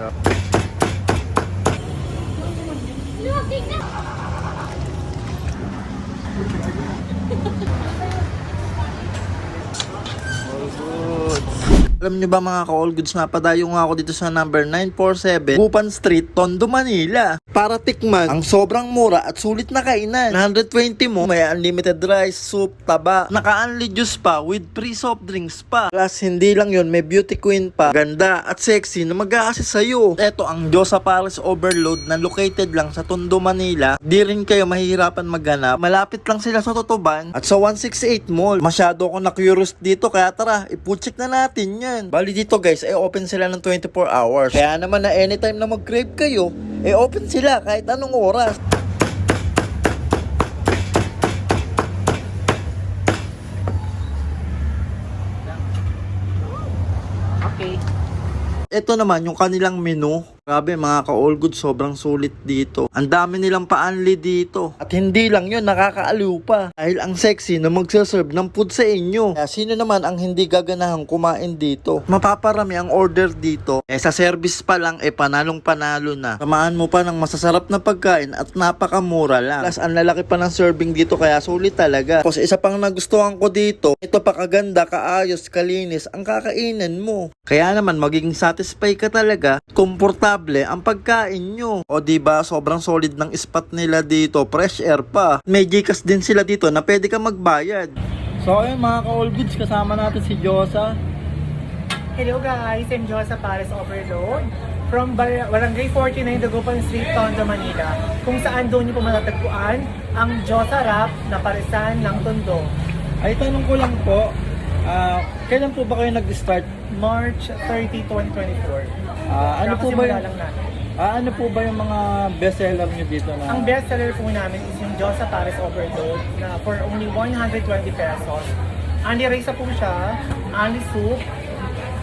Sarap. Alam nyo ba mga ka-all goods nga padayo nga ako dito sa number 947 Bupan Street, Tondo, Manila. Para tikman ang sobrang mura at sulit na kainan. 120 mo may unlimited rice, soup, taba naka-unli juice pa with free soft drinks pa. Plus hindi lang yon may beauty queen pa. Ganda at sexy na mag-a-assist sa'yo. Eto ang Diyosa Palace Overload na located lang sa Tondo, Manila. Di rin kayo mahihirapan maghanap malapit lang sila sa Totoban at sa 168 Mall. Masyado ako na-curious dito kaya tara ipucheck na natin yan bali dito guys ay open sila ng 24 hours kaya naman na anytime na mag-crave kayo eh open sila kahit anong oras Okay. Ito naman yung kanilang menu. Grabe mga ka-all good, sobrang sulit dito. Ang dami nilang paanli dito. At hindi lang yun, nakakaaliw pa. Dahil ang sexy na magsaserve ng food sa inyo. Kaya sino naman ang hindi gaganahang kumain dito? Mapaparami ang order dito. Eh sa service pa lang, eh panalong panalo na. Tamaan mo pa ng masasarap na pagkain at napakamura lang. Plus ang lalaki pa ng serving dito kaya sulit talaga. Tapos isa pang nagustuhan ko dito, ito pa kaganda, kaayos, kalinis ang kakainan mo. Kaya naman magiging satisfy ka talaga, komportable ang pagkain nyo. O di ba sobrang solid ng spot nila dito, fresh air pa. May Gcash din sila dito na pwede ka magbayad. So ayun mga ka-all goods, kasama natin si Josa. Hello guys, I'm Josa Pares Overload from Bar- Barangay 49 Dagupan Street, Tondo, Manila kung saan doon niyo po matatagpuan ang Josa Rap na parisan ng Tondo. Ay tanong ko lang po, ah, kailan po ba kayo nag-start? March 30, 2024. Ah, ano po ba yung, ah, ano po ba yung mga bestseller nyo dito na? Ang best seller po namin is yung Josa Pares Overload na for only 120 pesos. Rice na po siya, only soup,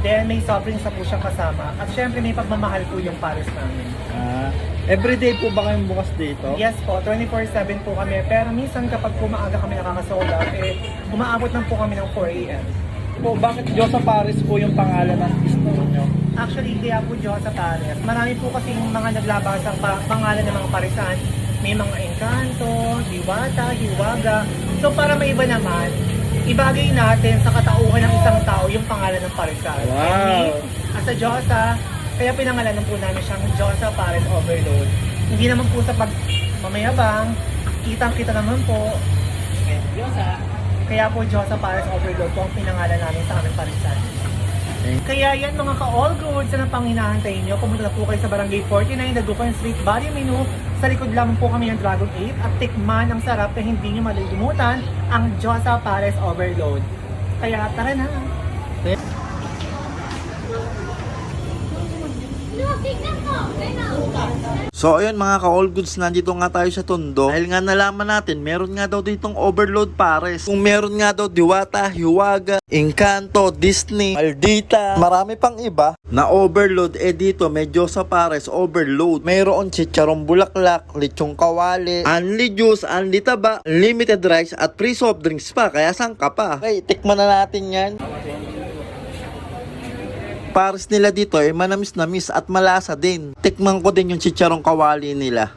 then may soft drinks na po siyang kasama. At syempre may pagmamahal po yung Pares namin. Ah, everyday po ba kayong bukas dito? Yes po, 24-7 po kami. Pero minsan kapag kumaaga kami nakakasold out, eh, umaabot lang po kami ng 4 a.m. Po, bakit Josa Paris po yung pangalan ng store nyo? Actually, kaya po Diyos sa Pares. Marami po kasi yung mga naglabas ang pa- pangalan ng mga parisan. May mga engkanto, diwata, hiwaga. So para may iba naman, ibagay natin sa katauhan ng isang tao yung pangalan ng parisan. Wow. And as a Diyosa, kaya pinangalanan po namin siyang Diyosa Pares Overload. Hindi naman po sa pag mamayabang, kitang-kita naman po. Diyosa. Kaya po Diyosa Pares Overload po ang pinangalan namin sa aming parisan. Kaya yan mga ka-all goods na pang hinahantay nyo. Pumunta na po kayo sa Barangay 49, Dagupan Street, Barrio Menu. Sa likod lang po kami ng Dragon 8 at tikman ang sarap na hindi nyo malilimutan ang Josa Pares Overload. Kaya tara na! So ayun mga ka-all goods, nandito nga tayo sa Tondo. Dahil nga nalaman natin, meron nga daw ditong overload pares. Kung meron nga daw Diwata, Hiwaga, Encanto, Disney, Maldita, marami pang iba na overload. Eh dito, medyo sa pares, overload. Mayroon chicharong bulaklak, lechong kawali, unli juice, unli taba, limited rice, at free soft drinks pa. Kaya saan ka pa? Okay, tikman na natin yan. Pares nila dito ay manamis-namis at malasa din. Tikman ko din yung chicharong kawali nila.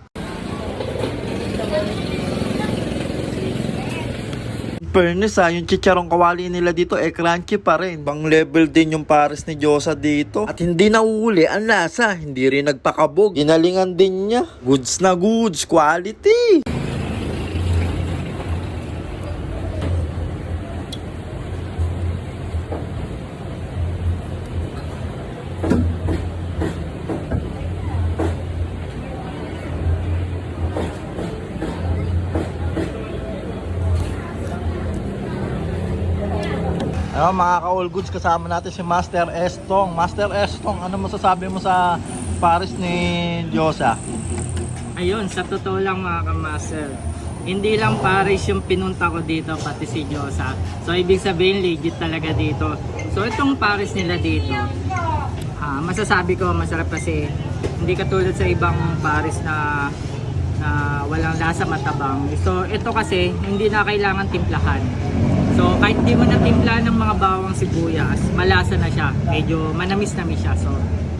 Fairness ha, yung chicharong kawali nila dito eh crunchy pa rin. Bang level din yung pares ni Josa dito. At hindi nauuli ang lasa, hindi rin nagpakabog. Ginalingan din niya. Goods na goods, quality. Ano mga ka-all goods, kasama natin si Master Estong. Master Estong, ano masasabi mo sa pares ni Diyosa? Ayun, sa totoo lang mga kamaster, hindi lang Paris yung pinunta ko dito, pati si Diyosa. So, ibig sabihin, legit talaga dito. So, itong Paris nila dito, ah, masasabi ko masarap kasi hindi katulad sa ibang Paris na na walang lasa matabang. So, ito kasi, hindi na kailangan timplahan. So, kahit di mo na timplahan ng mga bawang sibuyas, malasa na siya. Medyo manamis-namis siya. So,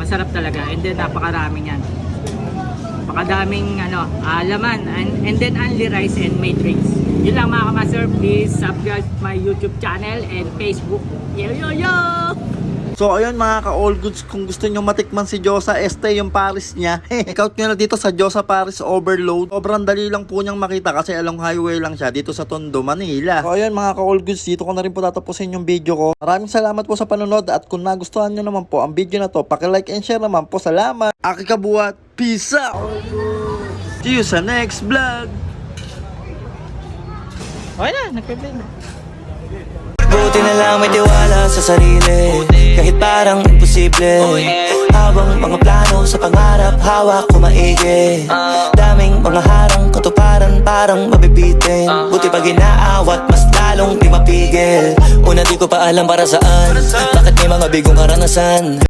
Masarap talaga. And then napakaraming yan. Napakadaming ano, ah, laman. And, and then only rice and may drinks. Yun lang mga kamaster. Please subscribe my YouTube channel and Facebook. Yo yo yo! So ayun mga ka-all goods, kung gusto nyo matikman si Josa Este yung Paris niya, out nyo na dito sa Josa Paris Overload. Sobrang dali lang po niyang makita kasi along highway lang siya dito sa Tondo, Manila. So ayun mga ka-all goods, dito ko na rin po tatapusin yung video ko. Maraming salamat po sa panonood at kung nagustuhan nyo naman po ang video na to, like and share naman po. Salamat! Aki kabuhat, peace out! See you sa next vlog! Okay na, nagpe-play na. Buti na lang may tiwala sa sarili. Kahit parang imposible. Habang mga plano sa pangarap Hawak ko maigi. Daming mga harang katuparan Parang mabibitin. Buti pag inaawat Mas lalong di mapigil. Una di ko pa alam para saan? Bakit may mga bigong karanasan